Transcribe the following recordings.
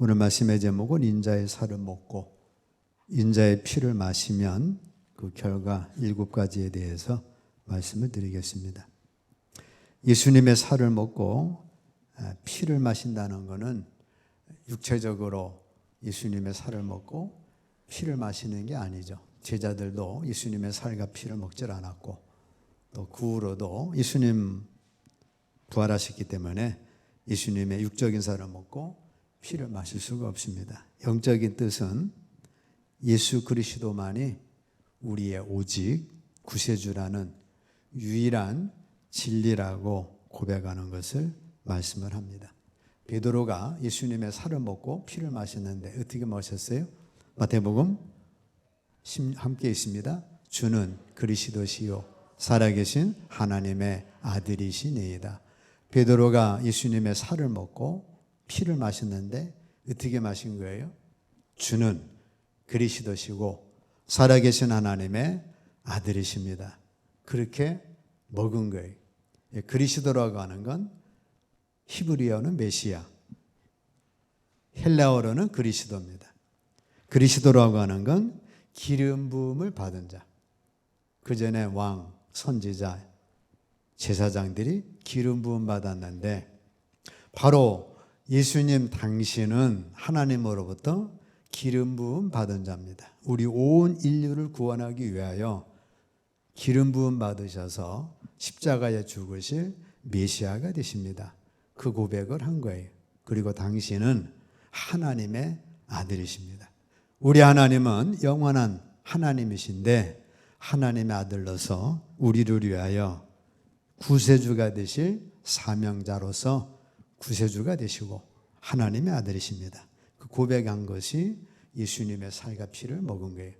오늘 말씀의 제목은 인자의 살을 먹고 인자의 피를 마시면 그 결과 일곱 가지에 대해서 말씀을 드리겠습니다. 예수님의 살을 먹고 아, 피를 마신다는 것은 육체적으로 예수님의 살을 먹고 피를 마시는 게 아니죠. 제자들도 예수님의 살과 피를 먹질 않았고 또 그 후로도 예수님 부활하셨기 때문에 예수님의 육적인 살을 먹고 피를 마실 수가 없습니다. 영적인 뜻은 예수 그리스도만이 우리의 오직 구세주라는 유일한 진리라고 고백하는 것을 말씀을 합니다. 베드로가 예수님의 살을 먹고 피를 마셨는데 어떻게 마셨어요? 마태복음 함께 있습니다. 주는 그리스도시요 살아계신 하나님의 아들이시니이다. 베드로가 예수님의 살을 먹고 피를 마셨는데 어떻게 마신 거예요? 주는 그리스도시고 살아계신 하나님의 아들이십니다. 그렇게 먹은 거예요. 예, 그리스도라고 하는 건 히브리어는 메시아, 헬라어로는 그리스도입니다. 그리스도라고 하는 건 기름 부음을 받은 자. 그 전에 왕, 선지자, 제사장들이 기름 부음 받았는데 바로 예수님 당신은 하나님으로부터 기름 부음 받은 자입니다. 우리 온 인류를 구원하기 위하여 기름 부음 받으셔서 십자가에 죽으실 메시아가 되십니다. 그 고백을 한 거예요. 그리고 당신은 하나님의 아들이십니다. 우리 하나님은 영원한 하나님이신데 하나님의 아들로서 우리를 위하여 구세주가 되실 사명자로서 구세주가 되시고 하나님의 아들이십니다. 그 고백한 것이 예수님의 살과 피를 먹은 거예요.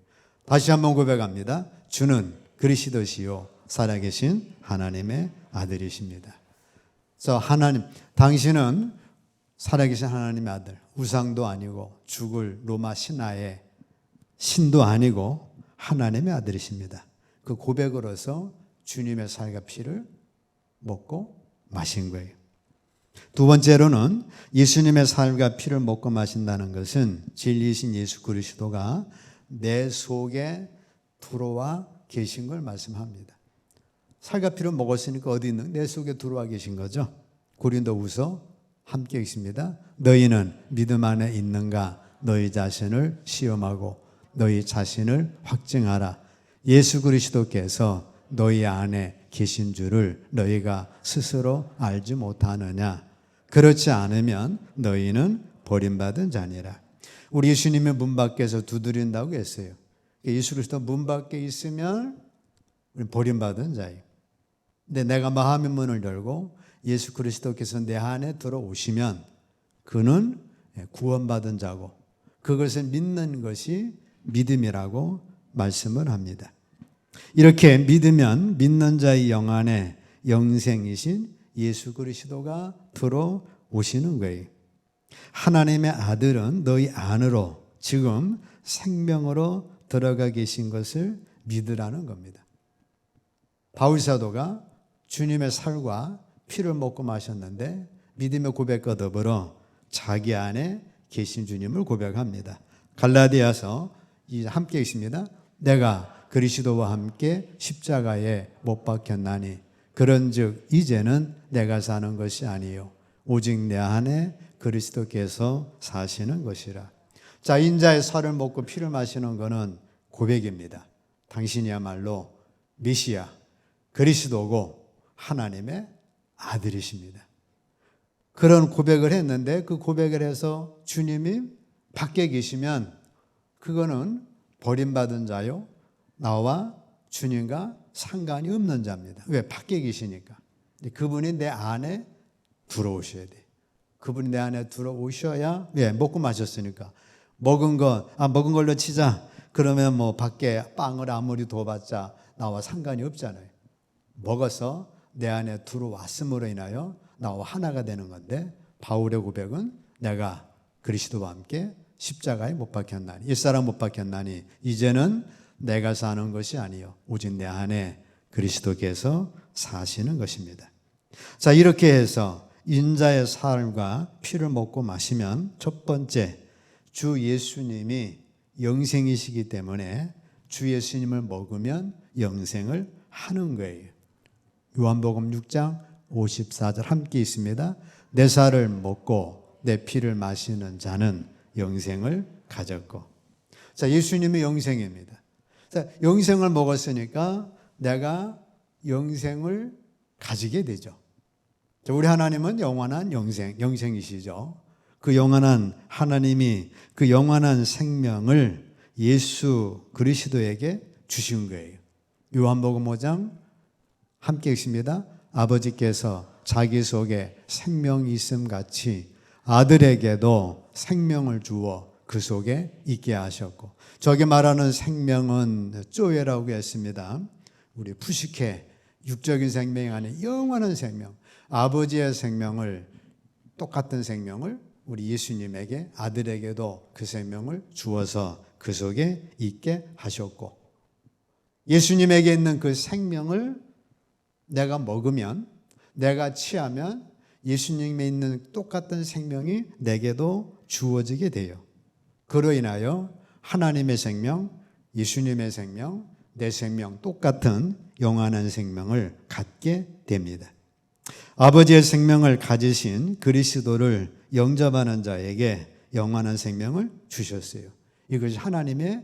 다시 한번 고백합니다. 주는 그리스도시요 살아계신 하나님의 아들이십니다. 그래서 하나님 당신은 살아계신 하나님의 아들 우상도 아니고 죽을 로마 신하의 신도 아니고 하나님의 아들이십니다. 그 고백으로서 주님의 살과 피를 먹고 마신 거예요. 두 번째로는 예수님의 살과 피를 먹고 마신다는 것은 진리이신 예수 그리스도가 내 속에 들어와 계신 걸 말씀합니다. 살과 피를 먹었으니까 어디 있는 내 속에 들어와 계신 거죠. 고린도후서 함께 있습니다. 너희는 믿음 안에 있는가? 너희 자신을 시험하고 너희 자신을 확증하라. 예수 그리스도께서 너희 안에 계신 줄을 너희가 스스로 알지 못하느냐? 그렇지 않으면 너희는 버림받은 자니라. 우리 예수님의 문 밖에서 두드린다고 했어요. 예수 그리스도 문 밖에 있으면 버림받은 자예요. 근데 내가 마음의 문을 열고 예수 그리스도께서 내 안에 들어오시면 그는 구원받은 자고 그것을 믿는 것이 믿음이라고 말씀을 합니다. 이렇게 믿으면 믿는 자의 영 안에 영생이신 예수 그리스도가 들어오시는 거예요. 하나님의 아들은 너희 안으로 지금 생명으로 들어가 계신 것을 믿으라는 겁니다. 바울 사도가 주님의 살과 피를 먹고 마셨는데 믿음의 고백과 더불어 자기 안에 계신 주님을 고백합니다. 갈라디아서 함께 있습니다. 내가 그리스도와 함께 십자가에 못 박혔나니 그런즉 이제는 내가 사는 것이 아니요 오직 내 안에 그리스도께서 사시는 것이라. 자 인자의 살을 먹고 피를 마시는 것은 고백입니다. 당신이야말로 메시아 그리스도고 하나님의 아들이십니다. 그런 고백을 했는데 그 고백을 해서 주님이 밖에 계시면 그거는 버림받은 자요. 나와 주님과 상관이 없는 자입니다. 왜? 밖에 계시니까. 그분이 내 안에 들어오셔야 돼. 그분이 내 안에 들어오셔야, 왜? 먹고 마셨으니까. 먹은 것, 아, 먹은 걸로 치자. 그러면 뭐 밖에 빵을 아무리 둬봤자 나와 상관이 없잖아요. 먹어서 내 안에 들어왔음으로 인하여 나와 하나가 되는 건데 바울의 고백은 내가 그리스도와 함께 십자가에 못 박혔나니 일사람 못 박혔나니 이제는 내가 사는 것이 아니요 오직 내 안에 그리스도께서 사시는 것입니다. 자 이렇게 해서 인자의 삶과 피를 먹고 마시면 첫 번째 주 예수님이 영생이시기 때문에 주 예수님을 먹으면 영생을 하는 거예요. 요한복음 6장 54절 함께 있습니다. 내 살을 먹고 내 피를 마시는 자는 영생을 가졌고. 자, 예수님이 영생입니다. 자, 영생을 먹었으니까 내가 영생을 가지게 되죠. 자, 우리 하나님은 영원한 영생, 영생이시죠. 그 영원한 하나님이 그 영원한 생명을 예수 그리스도에게 주신 거예요. 요한복음 5장 함께 읽습니다. 아버지께서 자기 속에 생명이 있음 같이 아들에게도 생명을 주어 그 속에 있게 하셨고 저기 말하는 생명은 쪼예라고 했습니다. 우리 푸시케 육적인 생명이 아닌 영원한 생명 아버지의 생명을 똑같은 생명을 우리 예수님에게 아들에게도 그 생명을 주어서 그 속에 있게 하셨고 예수님에게 있는 그 생명을 내가 먹으면 내가 취하면 예수님에 있는 똑같은 생명이 내게도 주어지게 돼요. 그로 인하여 하나님의 생명, 예수님의 생명, 내 생명 똑같은 영원한 생명을 갖게 됩니다. 아버지의 생명을 가지신 그리스도를 영접하는 자에게 영원한 생명을 주셨어요. 이것이 하나님의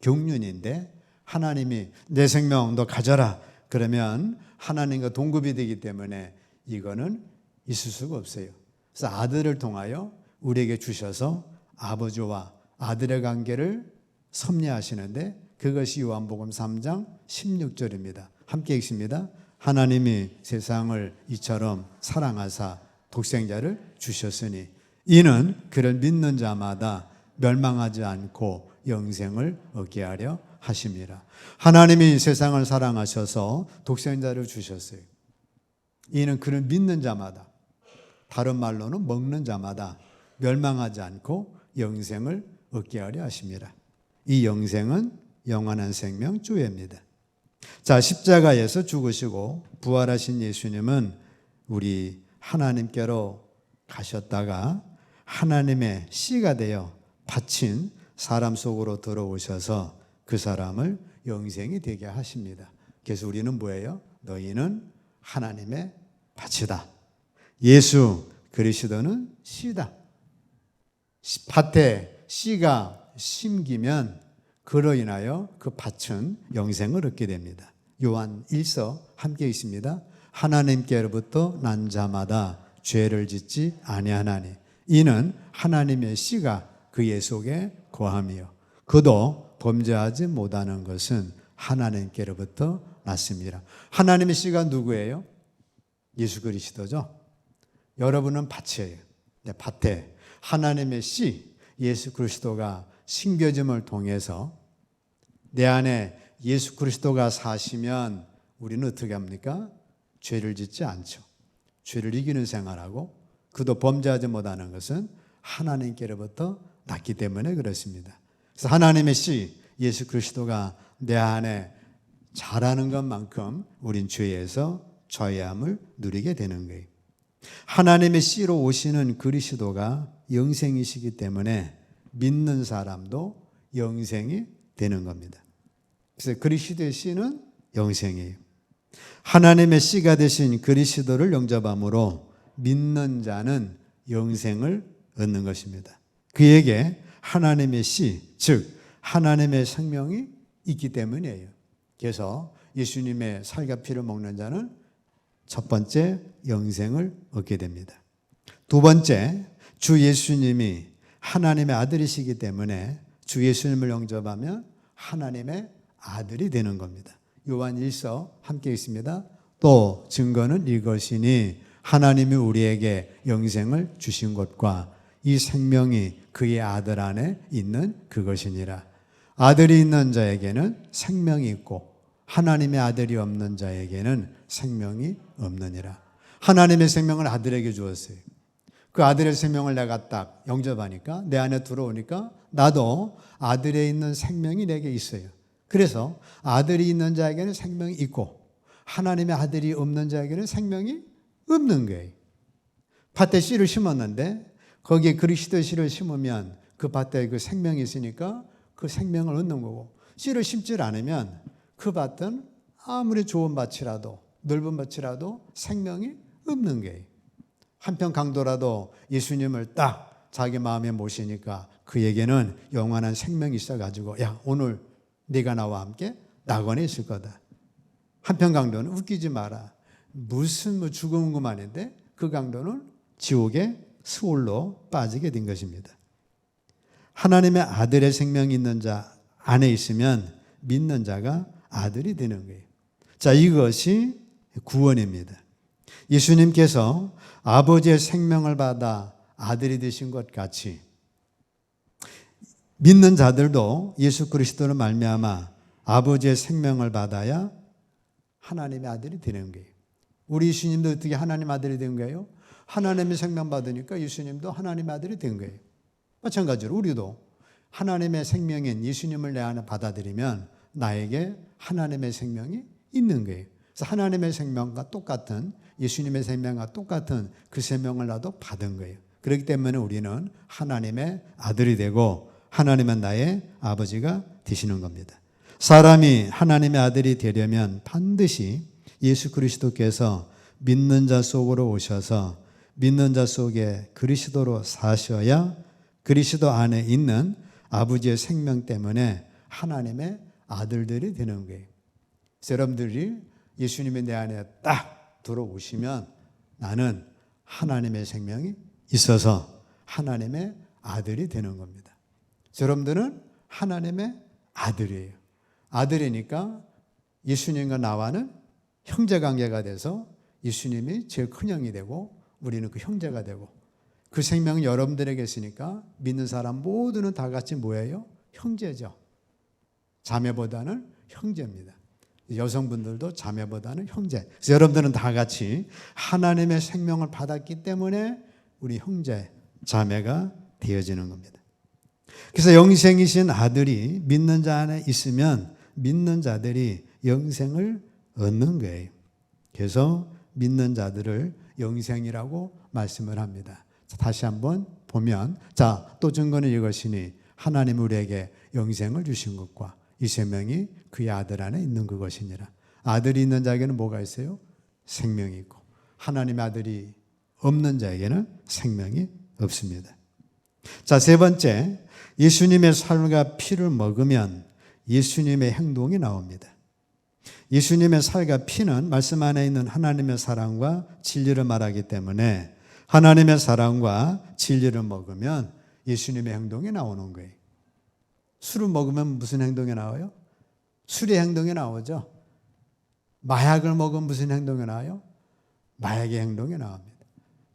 경륜인데 하나님이 내 생명 너 가져라 그러면 하나님과 동급이 되기 때문에 이거는 있을 수가 없어요. 그래서 아들을 통하여 우리에게 주셔서 아버지와 아들의 관계를 섭리하시는데 그것이 요한복음 3장 16절입니다. 함께 읽습니다. 하나님이 세상을 이처럼 사랑하사 독생자를 주셨으니 이는 그를 믿는 자마다 멸망하지 않고 영생을 얻게 하려 하심이라. 하나님이 세상을 사랑하셔서 독생자를 주셨어요. 이는 그를 믿는 자마다 다른 말로는 먹는 자마다 멸망하지 않고 영생을 얻게 하려 하심이라. 이 영생은 영원한 생명 주입니다. 자, 십자가에서 죽으시고 부활하신 예수님은 우리 하나님께로 가셨다가 하나님의 씨가 되어 바친 사람 속으로 들어오셔서 그 사람을 영생이 되게 하십니다. 그래서 우리는 뭐예요? 너희는 하나님의 밭이다. 예수 그리스도는 씨다. 밭에 씨가 심기면 그로 인하여 그 밭은 영생을 얻게 됩니다. 요한 1서 함께 있습니다. 하나님께로부터 난 자마다 죄를 짓지 아니하나니 이는 하나님의 씨가 그의 속에 거함이요 그도 범죄하지 못하는 것은 하나님께로부터 났습니다. 하나님의 씨가 누구예요? 예수 그리스도죠. 여러분은 밭이에요. 네, 밭에 하나님의 씨 예수 그리스도가 심겨짐을 통해서 내 안에 예수 그리스도가 사시면 우리는 어떻게 합니까? 죄를 짓지 않죠. 죄를 이기는 생활하고 그도 범죄하지 못하는 것은 하나님께로부터 났기 때문에 그렇습니다. 그래서 하나님의 씨 예수 그리스도가 내 안에 잘하는 것만큼 우린 죄에서 죄함을 누리게 되는 거예요. 하나님의 씨로 오시는 그리스도가 영생이시기 때문에 믿는 사람도 영생이 되는 겁니다. 그래서 그리스도의 씨는 영생이에요. 하나님의 씨가 되신 그리스도를 영접함으로 믿는 자는 영생을 얻는 것입니다. 그에게 하나님의 씨, 즉 하나님의 생명이 있기 때문이에요. 그래서 예수님의 살과 피를 먹는 자는 첫 번째 영생을 얻게 됩니다. 두 번째, 주 예수님이 하나님의 아들이시기 때문에 주 예수님을 영접하면 하나님의 아들이 되는 겁니다. 요한 1서 함께 있습니다. 또 증거는 이것이니 하나님이 우리에게 영생을 주신 것과 이 생명이 그의 아들 안에 있는 그것이니라. 아들이 있는 자에게는 생명이 있고 하나님의 아들이 없는 자에게는 생명이 없느니라. 하나님의 생명을 아들에게 주었어요. 그 아들의 생명을 내가 딱 영접하니까 내 안에 들어오니까 나도 아들에 있는 생명이 내게 있어요. 그래서 아들이 있는 자에게는 생명이 있고 하나님의 아들이 없는 자에게는 생명이 없는 거예요. 밭에 씨를 심었는데 거기에 그리스도 씨를 심으면 그 밭에 그 생명이 있으니까 그 생명을 얻는 거고 씨를 심질 않으면 그 밭은 아무리 좋은 밭이라도 넓은 밭이라도 생명이 없는 거예요. 한편 강도라도 예수님을 딱 자기 마음에 모시니까 그에게는 영원한 생명이 있어가지고 야 오늘 네가 나와 함께 낙원에 있을 거다. 한편 강도는 웃기지 마라. 무슨 뭐 죽은 것만인데 그 강도는 지옥의 수월로 빠지게 된 것입니다. 하나님의 아들의 생명이 있는 자 안에 있으면 믿는 자가 아들이 되는 거예요. 자, 이것이 구원입니다. 예수님께서 아버지의 생명을 받아 아들이 되신 것 같이 믿는 자들도 예수 그리스도를 말미암아 아버지의 생명을 받아야 하나님의 아들이 되는 거예요. 우리 예수님도 어떻게 하나님 아들이 된 거예요? 하나님의 생명 받으니까 예수님도 하나님의 아들이 된 거예요. 마찬가지로 우리도 하나님의 생명인 예수님을 내 안에 받아들이면 나에게 하나님의 생명이 있는 거예요. 그래서 하나님의 생명과 똑같은 예수님의 생명과 똑같은 그 생명을 나도 받은 거예요. 그렇기 때문에 우리는 하나님의 아들이 되고 하나님은 나의 아버지가 되시는 겁니다. 사람이 하나님의 아들이 되려면 반드시 예수 그리스도께서 믿는 자 속으로 오셔서 믿는 자 속에 그리스도로 사셔야 그리스도 안에 있는 아버지의 생명 때문에 하나님의 아들들이 되는 거예요. 여러분들이 예수님의 내 안에 딱 들어오시면 나는 하나님의 생명이 있어서 하나님의 아들이 되는 겁니다. 여러분들은 하나님의 아들이에요. 아들이니까 예수님과 나와는 형제 관계가 돼서 예수님이 제일 큰 형이 되고 우리는 그 형제가 되고 그 생명은 여러분들에게 있으니까 믿는 사람 모두는 다 같이 뭐예요? 형제죠. 자매보다는 형제입니다. 여성분들도 자매보다는 형제. 그래서 여러분들은 다 같이 하나님의 생명을 받았기 때문에 우리 형제, 자매가 되어지는 겁니다. 그래서 영생이신 아들이 믿는 자 안에 있으면 믿는 자들이 영생을 얻는 거예요. 그래서 믿는 자들을 영생이라고 말씀을 합니다. 다시 한번 보면 자, 또 증거는 이것이니 하나님 우리에게 영생을 주신 것과 이 생명이 그의 아들 안에 있는 그것이니라. 아들이 있는 자에게는 뭐가 있어요? 생명이 있고 하나님의 아들이 없는 자에게는 생명이 없습니다. 자, 세 번째. 예수님의 살과 피를 먹으면 예수님의 행동이 나옵니다. 예수님의 살과 피는 말씀 안에 있는 하나님의 사랑과 진리를 말하기 때문에 하나님의 사랑과 진리를 먹으면 예수님의 행동이 나오는 거예요. 술을 먹으면 무슨 행동이 나와요? 술의 행동이 나오죠. 마약을 먹으면 무슨 행동이 나와요? 마약의 행동이 나옵니다.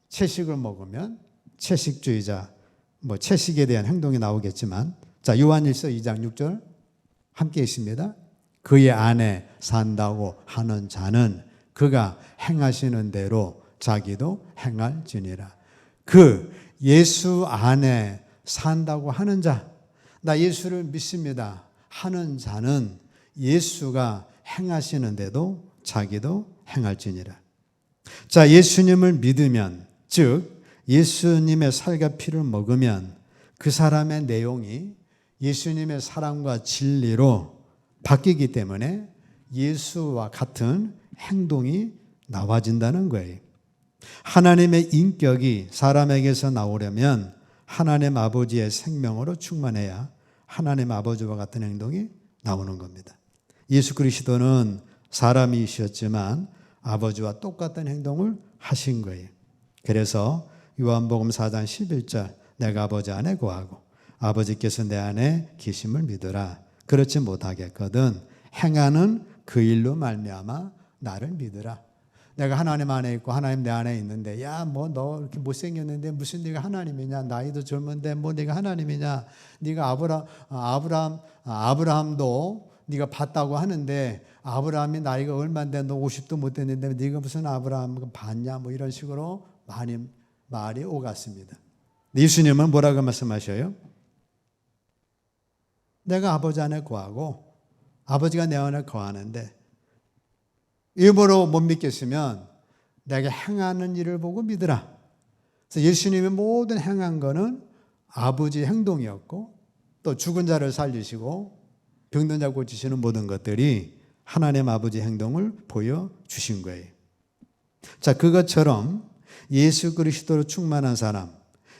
채식을 먹으면 채식주의자, 뭐 채식에 대한 행동이 나오겠지만, 자 요한일서 2장 6절 함께 있습니다. 그의 안에 산다고 하는 자는 그가 행하시는 대로 자기도 행할지니라. 그 예수 안에 산다고 하는 자, 나 예수를 믿습니다. 하는 자는 예수가 행하시는데도 자기도 행할지니라. 자, 예수님을 믿으면, 즉, 예수님의 살과 피를 먹으면 그 사람의 내용이 예수님의 사랑과 진리로 바뀌기 때문에 예수와 같은 행동이 나와진다는 거예요. 하나님의 인격이 사람에게서 나오려면 하나님 아버지의 생명으로 충만해야 하나님 아버지와 같은 행동이 나오는 겁니다. 예수 그리스도는 사람이셨지만 아버지와 똑같은 행동을 하신 거예요. 그래서 요한복음 4장 11절 내가 아버지 안에 거하고 아버지께서 내 안에 계심을 믿으라. 그렇지 못하겠거든 행하는 그 일로 말미암아 나를 믿으라. 내가 하나님 안에 있고 하나님 내 안에 있는데 야 뭐 너 이렇게 못생겼는데 무슨 네가 하나님이냐 나이도 젊은데 뭐 네가 하나님이냐 네가 아브라 아브람 아브라함도 네가 봤다고 하는데 아브라함이 나이가 얼마인데 너 50도 못 됐는데 네가 무슨 아브라함 봤냐 뭐 이런 식으로 많이 말이 오갔습니다. 예수님은 뭐라고 말씀하셔요? 내가 아버지 안에 거하고 아버지가 내 안에 거하는데 일부러 못 믿겠으면 내가 행하는 일을 보고 믿으라. 그래서 예수님의 모든 행한 거는 아버지 행동이었고 또 죽은 자를 살리시고 병든 자 고치시는 모든 것들이 하나님 아버지 행동을 보여 주신 거예요. 자, 그것처럼 예수 그리스도로 충만한 사람,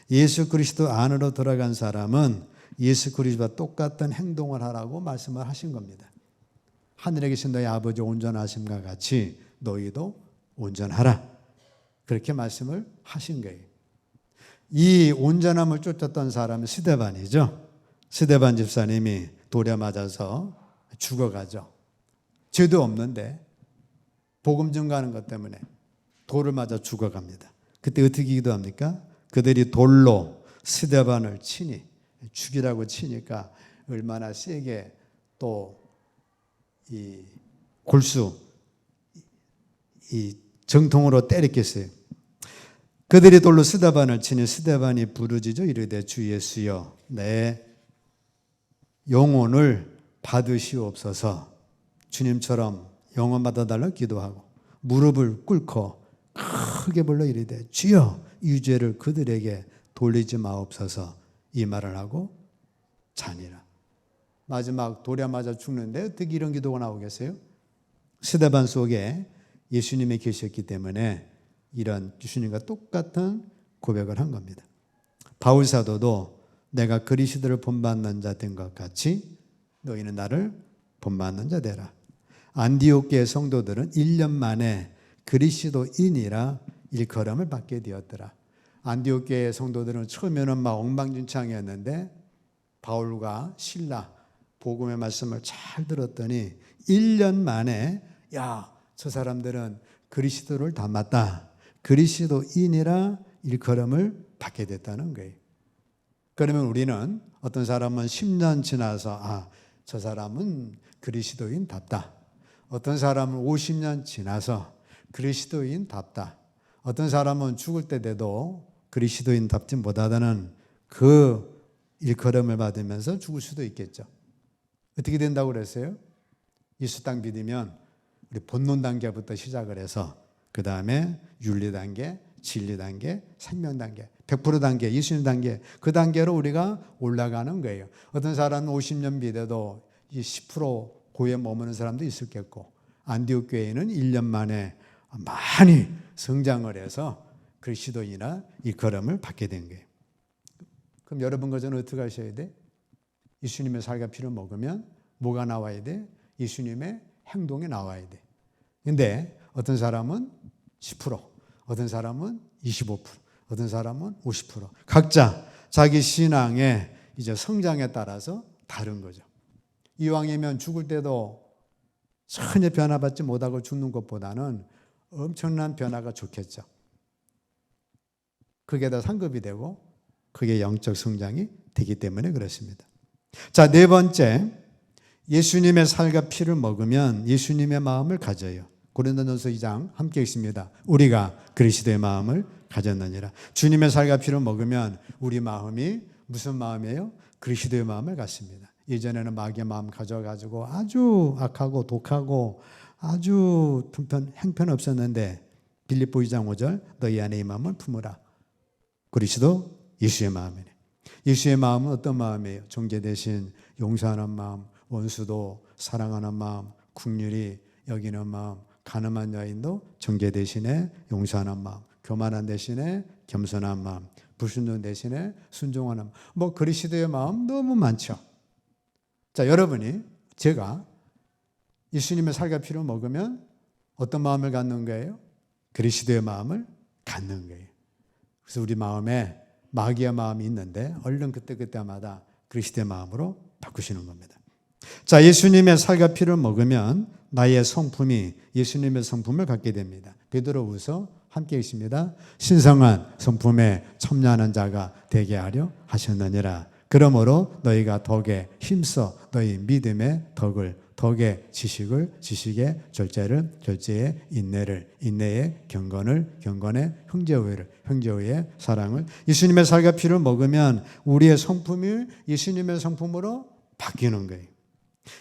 예수 그리스도 안으로 들어간 사람은 예수 그리스도와 똑같은 행동을 하라고 말씀을 하신 겁니다. 하늘에 계신 너희 아버지 온전하심과 같이 너희도 온전하라. 그렇게 말씀을 하신 거예요. 이 온전함을 쫓았던 사람이 스데반이죠. 스데반 집사님이 돌에 맞아서 죽어가죠. 죄도 없는데 복음 증가하는 것 때문에 돌을 맞아 죽어갑니다. 그때 어떻게 기도합니까? 그들이 돌로 스데반을 치니 죽이라고 치니까 얼마나 세게 또 이 골수 이 정통으로 때렸겠어요. 그들이 돌로 스데반을 치니 스데반이 부르짖어 이르되 주 예수여 내 영혼을 받으시옵소서 주님처럼 영혼 받아달라 기도하고 무릎을 꿇고 크게 불러 이르되 주여 이 죄를 그들에게 돌리지 마옵소서 이 말을 하고 자니라. 마지막 돌에 맞아 죽는데 어떻게 이런 기도가 나오겠어요? 스데반 속에 예수님이 계셨기 때문에 이런 예수님과 똑같은 고백을 한 겁니다. 바울 사도도 내가 그리스도를 본받는 자 된 것 같이 너희는 나를 본받는 자 되라. 안디옥계 성도들은 1년 만에 그리스도인이라 일컬음을 받게 되었더라. 안디옥계 성도들은 처음에는 막 엉망진창이었는데 바울과 신라 복음의 말씀을 잘 들었더니 1년 만에 야, 저 사람들은 그리스도를 닮았다. 그리스도인이라 일컬음을 받게 됐다는 거예요. 그러면 우리는 어떤 사람은 10년 지나서 아, 저 사람은 그리스도인답다. 어떤 사람은 50년 지나서 그리스도인답다. 어떤 사람은 죽을 때 돼도 그리스도인답지 못하다는 그 일컬음을 받으면서 죽을 수도 있겠죠. 어떻게 된다고 그랬어요? 땅 믿으면 우리 본론 단계부터 시작을 해서 그 다음에 윤리 단계, 진리 단계, 생명 단계, 100% 단계, 예수님 단계 그 단계로 우리가 올라가는 거예요. 어떤 사람은 50년 믿어도 이 10% 고에 머무는 사람도 있을겠고 안디옥 교회는 1년 만에 많이 성장을 해서 그리스도인이나 이 걸음을 받게 된 거예요. 그럼 여러분 그저는 어떻게 하셔야 돼? 예수님의 살과 피를 먹으면 뭐가 나와야 돼? 예수님의 행동이 나와야 돼. 근데 어떤 사람은 10%, 어떤 사람은 25%, 어떤 사람은 50%. 각자 자기 신앙의 이제 성장에 따라서 다른 거죠. 이왕이면 죽을 때도 전혀 변화받지 못하고 죽는 것보다는 엄청난 변화가 좋겠죠. 그게 더 상급이 되고 그게 영적 성장이 되기 때문에 그렇습니다. 자, 네 번째. 예수님의 살과 피를 먹으면 예수님의 마음을 가져요. 고린도전서 2장 함께 있습니다. 우리가 그리스도의 마음을 가졌느니라. 주님의 살과 피를 먹으면 우리 마음이 무슨 마음이에요? 그리스도의 마음을 갖습니다. 예전에는 마귀의 마음 가져가지고 아주 악하고 독하고 아주 편편 행편 없었는데 빌립보 2장 5절 너희 안에 이 마음을 품으라. 그리스도 예수의 마음이네. 예수의 마음은 어떤 마음이에요? 정죄 대신 용서하는 마음, 원수도 사랑하는 마음, 국률이 여기는 마음, 가늠한 여인도 정죄 대신에 용서하는 마음, 교만한 대신에 겸손한 마음, 불순종 대신에 순종하는 마음. 뭐 그리스도의 마음 너무 많죠. 자, 여러분이 제가 예수님의 살과 피를 먹으면 어떤 마음을 갖는 거예요? 그리스도의 마음을 갖는 거예요. 그래서 우리 마음에 마귀의 마음이 있는데 얼른 그때그때마다 그리스도의 마음으로 바꾸시는 겁니다. 자, 예수님의 살과 피를 먹으면 나의 성품이 예수님의 성품을 갖게 됩니다. 베드로후서 함께 있습니다. 신성한 성품에 첨려하는 자가 되게 하려 하셨느니라. 그러므로 너희가 덕에 힘써 너희 믿음의 덕을 덕의 지식을 지식의 절제를 절제의 인내를 인내의 경건을 경건의 형제우애를 형제우애의 사랑을 예수님의 살과 피를 먹으면 우리의 성품이 예수님의 성품으로 바뀌는 거예요.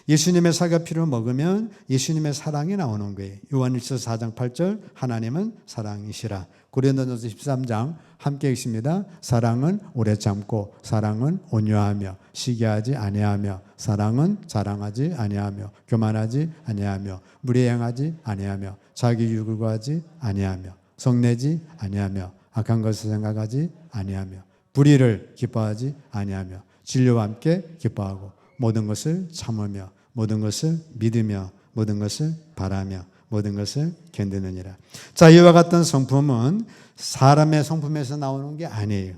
예수님의 살과 피를 먹으면 예수님의 사랑이 나오는 거예요. 요한일서 4장 8절 하나님은 사랑이시라. 고린도전서 13장 함께 읽습니다. 사랑은 오래 참고 사랑은 온유하며 시기하지 아니하며 사랑은 자랑하지 아니하며 교만하지 아니하며 무리행하지 아니하며 자기 유익을 구하지 아니하며 성내지 아니하며 악한 것을 생각하지 아니하며 불의를 기뻐하지 아니하며 진료와 함께 기뻐하고 모든 것을 참으며 모든 것을 믿으며 모든 것을 바라며 모든 것을 견디느니라. 자, 이와 같은 성품은 사람의 성품에서 나오는 게 아니에요.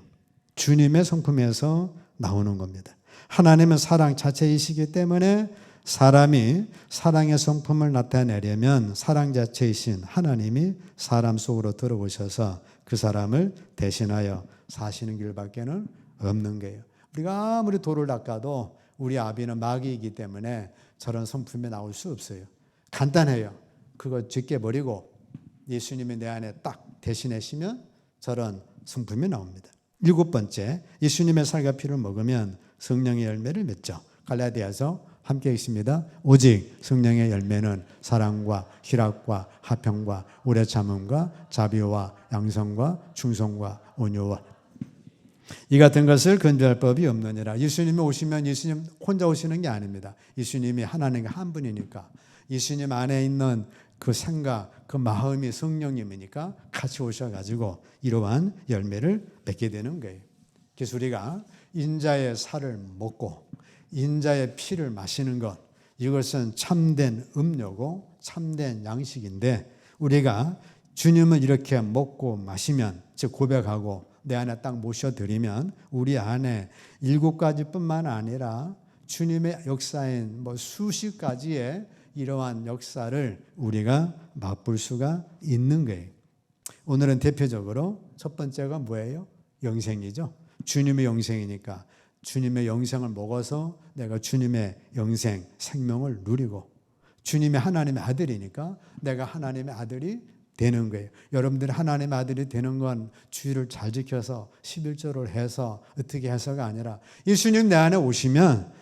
주님의 성품에서 나오는 겁니다. 하나님은 사랑 자체이시기 때문에 사람이 사랑의 성품을 나타내려면 사랑 자체이신 하나님이 사람 속으로 들어오셔서 그 사람을 대신하여 사시는 길밖에는 없는 거예요. 우리가 아무리 돌을 닦아도 우리 아비는 마귀이기 때문에 저런 성품이 나올 수 없어요. 간단해요. 그거 적게 버리고 예수님이 내 안에 딱 대신하시면 저런 성품이 나옵니다. 일곱 번째, 예수님의 살과 피를 먹으면 성령의 열매를 맺죠. 갈라디아서 함께 있습니다. 오직 성령의 열매는 사랑과 희락과 화평과 오래 참음과 자비와 양성과 충성과 온유와 이 같은 것을 건조할 법이 없느니라. 예수님이 오시면 예수님 혼자 오시는 게 아닙니다. 예수님이 하나님과 한 분이니까 예수님 안에 있는 그 생각, 그 마음이 성령님이니까 같이 오셔가지고 이러한 열매를 맺게 되는 거예요. 그래서 우리가 인자의 살을 먹고 인자의 피를 마시는 것 이것은 참된 음료고 참된 양식인데 우리가 주님을 이렇게 먹고 마시면 즉 고백하고 내 안에 딱 모셔드리면 우리 안에 일곱 가지뿐만 아니라 주님의 역사인 뭐 수십 가지의 이러한 역사를 우리가 맛볼 수가 있는 거예요. 오늘은 대표적으로 첫 번째가 뭐예요? 영생이죠. 주님의 영생이니까 주님의 영생을 먹어서 내가 주님의 영생, 생명을 누리고 주님의 하나님의 아들이니까 내가 하나님의 아들이 되는 거예요. 여러분들이 하나님의 아들이 되는 건 주의를 잘 지켜서 11조를 해서 어떻게 해서가 아니라 예수님 내 안에 오시면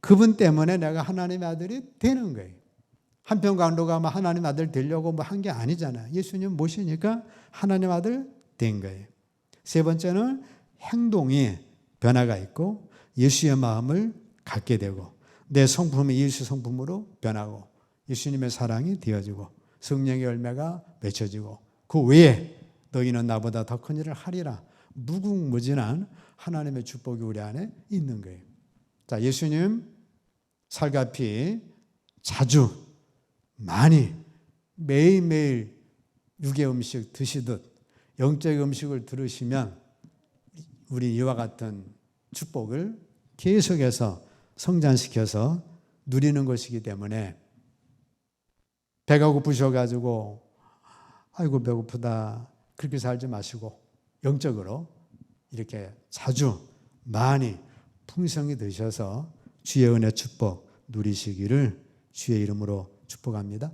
그분 때문에 내가 하나님의 아들이 되는 거예요. 한편 강도가 뭐 하나님 아들 되려고 뭐 한 게 아니잖아요. 예수님 모시니까 하나님 아들 된 거예요. 세 번째는 행동이 변화가 있고 예수의 마음을 갖게 되고 내 성품이 예수 성품으로 변하고 예수님의 사랑이 되어지고 성령의 열매가 맺혀지고 그 외에 너희는 나보다 더 큰 일을 하리라 무궁무진한 하나님의 축복이 우리 안에 있는 거예요. 자, 예수님 살갑이 자주 많이 매일매일 육의 음식 드시듯 영적 음식을 들으시면 우리 이와 같은 축복을 계속해서 성장시켜서 누리는 것이기 때문에 배가 고프셔가지고 아이고 배고프다. 그렇게 살지 마시고 영적으로 이렇게 자주 많이 풍성히 드셔서 주의 은혜 축복 누리시기를 주의 이름으로 축복합니다.